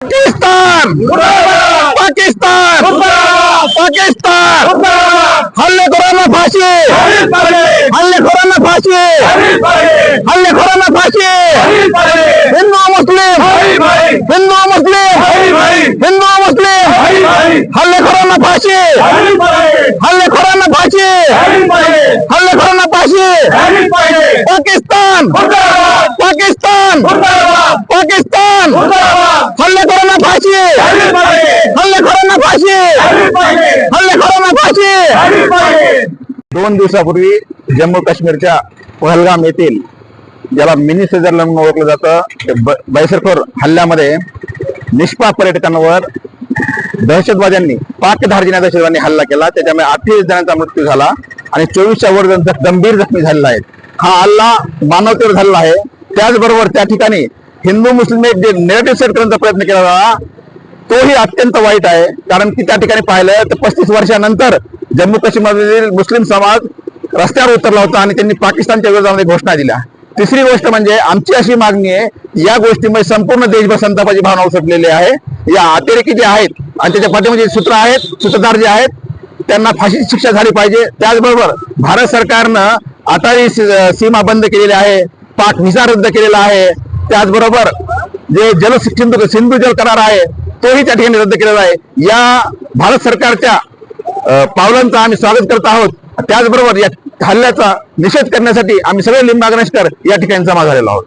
पाकिस्तान पाकिस्तान पाकिस्तान हल्लेखोरांना फाशी हल्लेखोरांना फाशी हल्लेखोरांना फाशी हिंदू मुस्लिम हिंदू मुस्लिम हिंदू मुस्लिम हल्लेखोरांना फाशी हल्लेखोरांना फाशी हल्लेखोरांना फाशी पाकिस्तान पाकिस्तान पाकिस्तान हल्लेखोरांना फाशी हल्लेखोरांना फाशी हल्लेखोरांना फाशी दोन दिवसापूर्वी जम्मू काश्मीरच्या पहलगाम येथील ज्याला मिनी स्वित्झर्लंड म्हणून ओळखलं जातं बैसरखोर हल्ल्यामध्ये निष्पाप पर्यटकांवर दहशतवाद्यांनी पाकधारजीने दहशतवाद्यांनी हल्ला केला. त्याच्यामुळे अठ्ठावीस जणांचा मृत्यू झाला आणि चोवीसच्या वर गंभीर जखमी झालेला आहे हा हल्ला मानवतेवर झालेला आहे. त्याचबरोबर त्या ठिकाणी हिंदू मुस्लिम एक जे नेगेटिव्ह सेट करण्याचा प्रयत्न केला झाला तोही अत्यंत वाईट आहे. कारण की त्या ठिकाणी पाहिलं तर पस्तीस वर्षानंतर जम्मू काश्मीरमधील मुस्लिम समाज रस्त्यावर उतरला होता आणि त्यांनी पाकिस्तानच्या विरोधामध्ये घोषणा दिल्या. तिसरी गोष्ट म्हणजे आमची अशी मागणी आहे या गोष्टीमुळे संपूर्ण देशभर संतापाची भावना उसटलेली आहे. या अतिरेकी जे आहेत आणि त्याच्या पाठीमध्ये सूत्र आहेत सूत्रधार जे आहेत त्यांना फाशीची शिक्षा झाली पाहिजे. त्याचबरोबर भारत सरकारनं अटारी सीमा बंद केलेली आहे पाक व्हिसा रद्द केलेला आहे. त्याचबरोबर जे जल सिंधू सिंधू जल करार आहे तोही त्या ठिकाणी रद्द केलेला आहे. या भारत सरकारच्या पावलांचा आम्ही स्वागत करत आहोत. त्याचबरोबर या हल्ल्याचा निषेध करण्यासाठी आम्ही सगळे लिंबागणेशकर या ठिकाणी जमा झालेलो आहोत.